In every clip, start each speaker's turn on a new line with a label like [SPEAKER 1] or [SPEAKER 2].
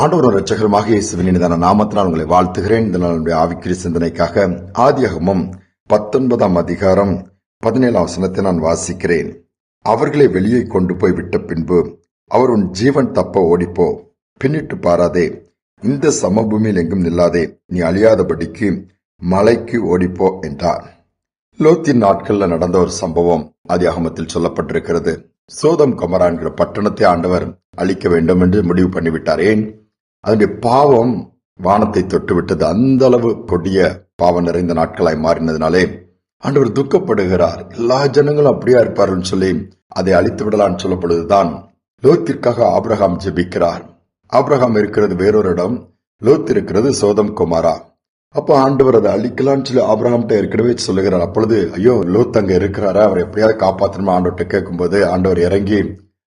[SPEAKER 1] ஆண்டவர் ரட்சகரமாக இயேசுவின் இனிதான நாமத்தினால் உங்களை வாழ்த்துகிறேன். இந்த நாளுடைய ஆவிக்கிரி சிந்தனைக்காக ஆதியாகமும் பத்தொன்பதாம் அதிகாரம் பதினேழாம் வசனத்தை நான் வாசிக்கிறேன். அவர்களை வெளியே கொண்டு போய் விட்ட பின்பு அவர் உன் ஜீவன் தப்ப ஓடிப்போ. பின்னிட்டு பாராதே இந்த சமபூமியில் எங்கும் நில்லாதே நீ அழியாதபடிக்கு மலைக்கு ஓடிப்போ என்றார். லோத்தின் நாட்கள்ல நடந்த ஒரு சம்பவம் ஆதியாகமத்தில் சொல்லப்பட்டிருக்கிறது. சோதம் கொமரா என்கிற பட்டணத்தை ஆண்டவர் அழிக்க வேண்டும் என்று முடிவு பண்ணிவிட்டார் ஏன் அதனுடைய பாவம் வானத்தை தொட்டு விட்டது அந்த அளவு கொடிய பாவம் நிறைந்த நாட்களாய் மாறினதுனாலே ஆண்டவர் துக்கப்படுகிறார். எல்லா ஜனங்களும் அப்படியா இருப்பார்கள் சொல்லி அதை அழித்து விடலான்னு சொல்லப்படுவதுதான் லோத்திற்காக ஆப்ரஹாம் ஜெபிக்கிறார். ஆப்ரஹாம் இருக்கிறது வேறொரு இடம். லோத் இருக்கிறது சோதம் குமாரா. அப்போ ஆண்டவர் அதை அழிக்கலாம்னு சொல்லி ஆப்ரஹாம்கிட்ட ஏற்கனவே சொல்லுகிறார். அப்பொழுது ஐயோ லோத் அங்க இருக்கிறாரா? அவர் எப்படியாவது காப்பாத்தணுமா ஆண்டவர்கிட்ட கேட்கும்போது ஆண்டவர் இறங்கி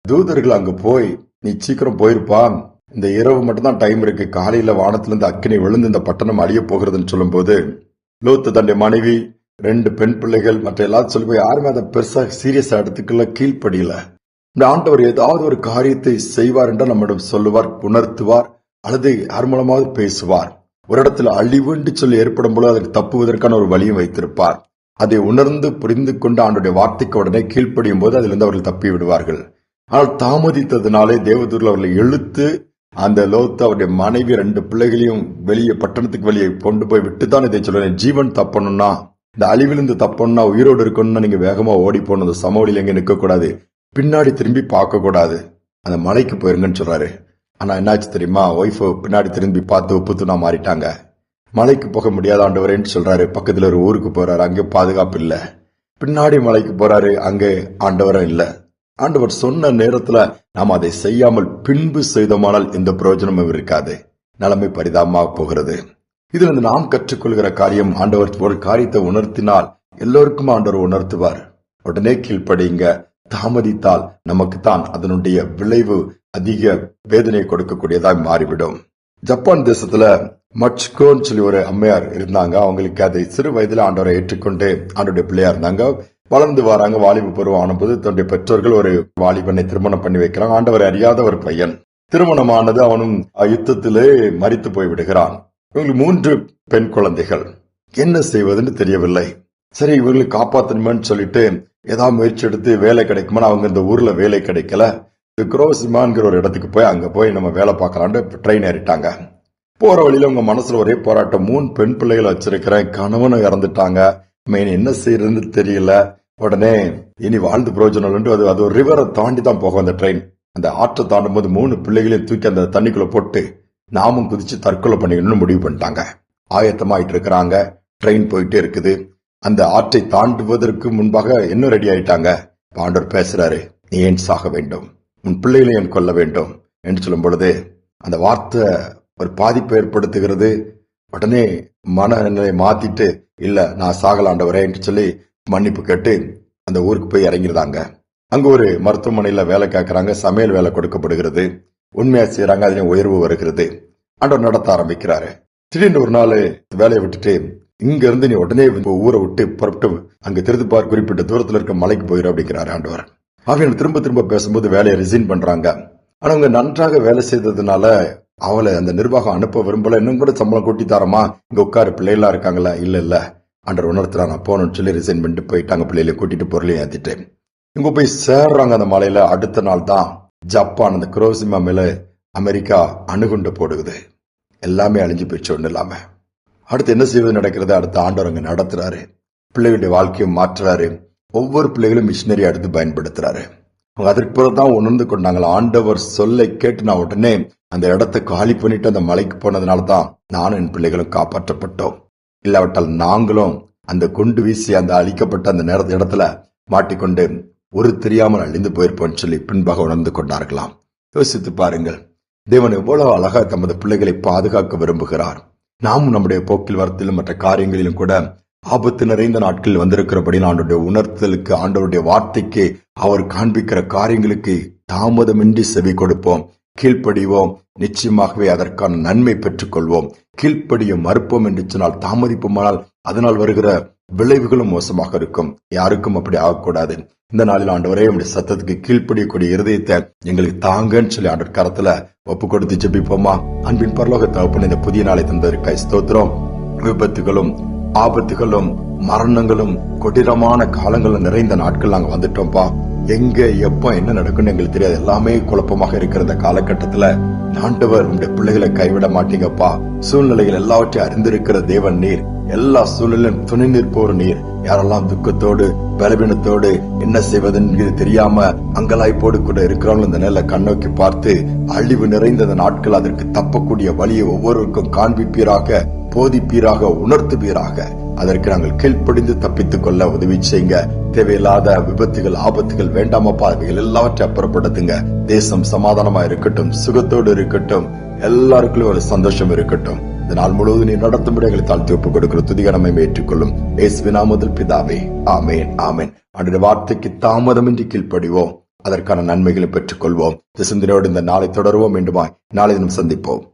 [SPEAKER 1] தூதர்கள் அங்க போய் நீ சீக்கிரம் போயிருப்பான். இந்த இரவு மட்டும்தான் டைம் இருக்கு. காலையில வானத்திலிருந்து அக்கினி விழுந்து இந்த பட்டணம் அழிய போகிறதுன்னு சொல்லும்போது லோத்து தன்னுடைய மனைவி ரெண்டு பெண் பிள்ளைகள் மற்ற எல்லாரும் சொல்லி போய் யாருமே அதை பெருசா சீரியஸா எடுத்துக்கல கீழ்ப்படியல. இந்த ஆண்டவர் ஏதாவது ஒரு காரியத்தை செய்வார் என்றால் நம்மிடம் சொல்லுவார் உணர்த்துவார் அல்லது யார் மூலமாவது பேசுவார். ஒரு இடத்துல அழிவுன்னு சொல்லி ஏற்படும் பொழுது அதற்கு தப்புவதற்கான ஒரு வழியும் வைத்திருப்பார். அதை உணர்ந்து புரிந்து கொண்டு ஆண்டுடைய வார்த்தைக்கு உடனே கீழ்ப்படியும் போது அதிலிருந்து அவர்கள் தப்பி விடுவார்கள் ஆனால் தாமதித்ததுனாலே தேவதூரில் அவர்களை இழுத்து அந்த லோத்து அவருடைய மனைவி ரெண்டு பிள்ளைகளையும் வெளியே பட்டணத்துக்கு வெளியே கொண்டு போய் விட்டு தான் இதை சொல்லுவேன் ஜீவன் தப்பணும்னா இந்த அழிவிலிருந்து தப்பணும்னா உயிரோடு இருக்கணும்னா நீங்க வேகமா ஓடி போகணும் அந்த சமவெளியில் எங்க நிற்க கூடாது பின்னாடி திரும்பி பார்க்க கூடாது அந்த மலைக்கு போயிருங்கன்னு சொல்றாரு. ஆனா என்னாச்சு தெரியுமா? ஒய்ஃப் பின்னாடி திரும்பி பார்த்து ஒப்புத்துனா மாறிட்டாங்க. மலைக்கு போக முடியாத ஆண்டவரேன்னு சொல்றாரு. பக்கத்துல ஒரு ஊருக்கு போறாரு. அங்கே பாதுகாப்பு இல்லை. பின்னாடி மலைக்கு போறாரு. அங்கே ஆண்டவரும் இல்லை. ஆண்டவர் சொன்ன நேரத்துல நாம் அதை செய்யாமல் பின்பு செய்தோமானால் எந்த பிரயோஜனமும் இருக்காது. நிலைமை பரிதாபமாக போகிறது. இதுல நாம் கற்றுக்கொள்கிற காரியம் ஆண்டவர் ஒரு காரியத்தை உணர்த்தினால் எல்லோருக்கும் ஆண்டவர் உணர்த்துவார். உடனே கீழ்ப்படிங்க தாமதித்தால் நமக்கு தான் அதனுடைய விளைவு அதிக வேதனை கொடுக்கக்கூடியதாக மாறிவிடும். ஜப்பான் தேசத்துல மச்கோன்னு சொல்லி ஒரு அம்மையார் இருந்தாங்க. அவங்களுக்கு அதை சிறு வயதுல ஆண்டவரை ஏற்றுக்கொண்டு ஆண்டோடைய பிள்ளையா இருந்தாங்க. வளர்ந்து வராங்க வாலிப பருவம் ஆனபோது தன்னுடைய பெற்றோர்கள் ஒரு வாலிபனை திருமணம் பண்ணி வைக்கிறாங்க. ஆண்டவர் அறியாத ஒரு பையன். திருமணமானது அவனும் யுத்தத்திலே மறித்து போய் விடுகிறான். இவங்களுக்கு மூன்று பெண் குழந்தைகள். என்ன செய்வதுன்னு தெரியவில்லை. சரி இவர்களை காப்பாத்தணுமேன்னு சொல்லிட்டு ஏதாவது முயற்சி எடுத்து வேலை கிடைக்குமான்னு அவங்க இந்த ஊர்ல வேலை கிடைக்கல. இது குரோசிமான்கிற ஒரு இடத்துக்கு போய் அங்க போய் நம்ம வேலை பார்க்கலான்ட்டு ட்ரெயின் ஏறிட்டாங்க. போற வழியில உங்க மனசுல ஒரே போராட்டம். மூணு பெண் பிள்ளைகளை வச்சிருக்கிறேன் கணவனும் இறந்துட்டாங்க. மெயின் என்ன செய்யறதுன்னு தெரியல. உடனே இனி வாழ்ந்து பிரயோஜனம் என்று அது அது ஒரு ரிவரை தாண்டி தான் போகும் அந்த ட்ரெயின் அந்த ஆற்றை தாண்டும் போது மூணு பிள்ளைகளையும் தூக்கி அந்த தண்ணிக்குள்ள போட்டு நாமும் குதிச்சு தற்கொலை பண்ணிக்கணும்னு முடிவு பண்ணிட்டாங்க. ஆயத்தமாயிட்டு இருக்கிறாங்க. ட்ரெயின் போயிட்டே இருக்குது. அந்த ஆற்றை தாண்டுவதற்கு முன்பாக இன்னும் ரெடி ஆயிட்டாங்க. பாண்டவர் பேசுறாரு நீ ஏன் சாக வேண்டும்? உன் பிள்ளைகளை ஏன் கொல்ல வேண்டும்? என்று சொல்லும் பொழுது அந்த வார்த்தை ஒரு பாதிப்பை ஏற்படுத்துகிறது. உடனே மனநிலை மாத்திட்டு இல்ல நான் சாகலாண்டவரே என்று சொல்லி மன்னிப்பு கேட்டு அந்த ஊருக்கு போய் இறங்கிருந்தாங்க. அங்க ஒரு மருத்துவமனையில வேலை கேட்கறாங்க சமையல் வேலை கொடுக்கப்படுகிறது. உண்மையா செய்யறாங்க அதுலயும் உயர்வு வருகிறது. ஆண்டவர் நடத்த ஆரம்பிக்கிறாரு. திடீர்னு ஒரு நாள் வேலையை விட்டுட்டு இங்க இருந்து நீ உடனே ஊரை விட்டு புறப்பட்டு அங்க திருத்துப்பார் குறிப்பிட்ட தூரத்துல இருக்க மலைக்கு போயிரு அப்படிங்கிறாரு ஆண்டவர். அவங்க திரும்ப திரும்ப பேசும்போது வேலையை ரிசைன் பண்றாங்க. ஆனா அவங்க நன்றாக வேலை செய்ததுனால அவளை அந்த நிர்வாகம் அனுப்ப விரும்பல. இன்னும் கூட சம்பளம் கூட்டி தரமா? இங்க உட்காரு பிள்ளைகளா இருக்காங்களா? இல்ல இல்ல. அண்டர் உணர்த்துறா நான் போகணும்னு சொல்லி ரிசைன் பண்ணிட்டு போயிட்டாங்க. பிள்ளைகளை கூட்டிட்டு பொருளையும் ஏத்திட்டு. இங்க போய் சேர்றாங்க அந்த மலையில. அடுத்த நாள் தான் ஜப்பான் அந்த குரோசிமா மேல அமெரிக்கா அணுகுண்டு போடுகுது. எல்லாமே அழிஞ்சு போயிடுச்சு ஒன்றும் இல்லாம. அடுத்து என்ன செய்வது நடக்கிறது? அடுத்த ஆண்டவர் அங்க நடத்துறாரு. பிள்ளைகளுடைய வாழ்க்கையை மாற்றுறாரு. ஒவ்வொரு பிள்ளைகளும் மிஷினரி எடுத்து பயன்படுத்துறாரு. அவங்க அதற்கு பிறகு தான் உணர்ந்து கொண்டாங்களா? ஆண்டவர் சொல்லை கேட்டு நான் உடனே அந்த இடத்தை காலி பண்ணிட்டு அந்த மலைக்கு போனதுனால தான் நானும் என் பிள்ளைகளும் காப்பாற்றப்பட்டோம். இல்லாவிட்டால் நாங்களும் அந்த குண்டு வீசி அந்த அழிக்கப்பட்ட அந்த நேர இடத்துல மாட்டிக்கொண்டு ஒரு தெரியாமல் அழிந்து போயிருப்போம்னு சொல்லி பின்பாக உணர்ந்து கொண்டார்களாம். யோசித்து பாருங்கள் தேவன் எவ்வளவு அழகா தமது பிள்ளைகளை பாதுகாக்க விரும்புகிறார். நாமும் நம்முடைய போக்கில் வரத்திலும் மற்ற காரியங்களிலும் கூட ஆபத்து நிறைந்த நாட்களில் வந்திருக்கிறபடி ஆண்டோடைய உணர்த்தலுக்கு ஆண்டவருடைய வார்த்தைக்கு அவர் காண்பிக்கிற காரியங்களுக்கு தாமதமின்றி செவி கொடுப்போம். கீழ்ப்படிவோம். நிச்சயமாகவே அதற்கான நன்மை பெற்றுக் கொள்வோம் கீழ்ப்படிய மறுப்போம் என்று சொன்னால் தாமதிப்போமானால் அதனால் வருகிற விளைவுகளும் மோசமாக இருக்கும். யாருக்கும் அப்படி ஆகக்கூடாது. இந்த நாளில் ஆண்டவரே உடைய சத்தத்துக்கு கீழ்ப்படியக்கூடிய இருதயத்தை எங்களுக்கு தாங்கன்னு சொல்லி ஆண்டர் கரத்துல ஒப்பு கொடுத்து ஜெபிப்போமா? அன்பின் பரலோக தகப்பன் இந்த புதிய நாளை தந்ததற்காய் ஸ்தோத்திரம். விபத்துகளும் ஆபத்துகளும் மரணங்களும் கொடிரமான காலங்களும் நிறைந்த நாட்கள் நாங்கள் வந்துட்டோம்ப்பா. எங்க எப்ப என்ன நடக்கும்னு எங்களுக்கு தெரியாது. எல்லாமே குழப்பமாக இருக்கிற இந்த காலகட்டத்துல ஆண்டவர் உங்களுடைய பிள்ளைகளை கைவிட மாட்டீங்கப்பா. சூழ்நிலைகள் எல்லாவற்றையும் அறிந்திருக்கிற தேவன் நீர். எல்லா சூழ்நிலையும் துணை நிற்போர் நீர். யாரெல்லாம் துக்கத்தோடு பலவீனத்தோடு என்ன செய்வதுன்னு தெரியாம அங்கலாய்ப்போடு கூட இருக்கிறவங்களும் இந்த நேரில் கண்ணோக்கி பார்த்து அழிவு நிறைந்த இந்த நாட்கள் அதற்கு தப்பக்கூடிய வழியை ஒவ்வொருவருக்கும் காண்பிப்பீராக போதிப்பீராக உணர்த்துவீராக. அதற்கு நாங்கள் கீழ்ப்படிந்து தப்பித்துக் கொள்ள உதவி செய்யுங்க. தேவையில்லாத விபத்துகள் ஆபத்துகள் வேண்டாமப்பா அவைகள் எல்லாவற்றையும் அப்புறப்படுத்துங்க. தேசம் சமாதானமா இருக்கட்டும் சுகத்தோடு இருக்கட்டும் எல்லாருக்குள்ளும் ஒரு சந்தோஷம் இருக்கட்டும். இந்த நாள் முழுவதும் நீ நடத்தும் எங்களை தாழ்த்தி ஒப்புக் கொடுக்கிற துதிகரமை ஏற்றுக்கொள்ளும். இயேசுவினா முதல் பிதாவே ஆமேன் ஆமேன். அன்றைய வார்த்தைக்கு தாமதமின்றி கீழ்ப்படிவோம். அதற்கான நன்மைகளை பெற்றுக் கொள்வோம் இந்த சிந்தனையோடு இந்த நாளை தொடருவோம். மீண்டுமாய் நாளை தினம் சந்திப்போம்.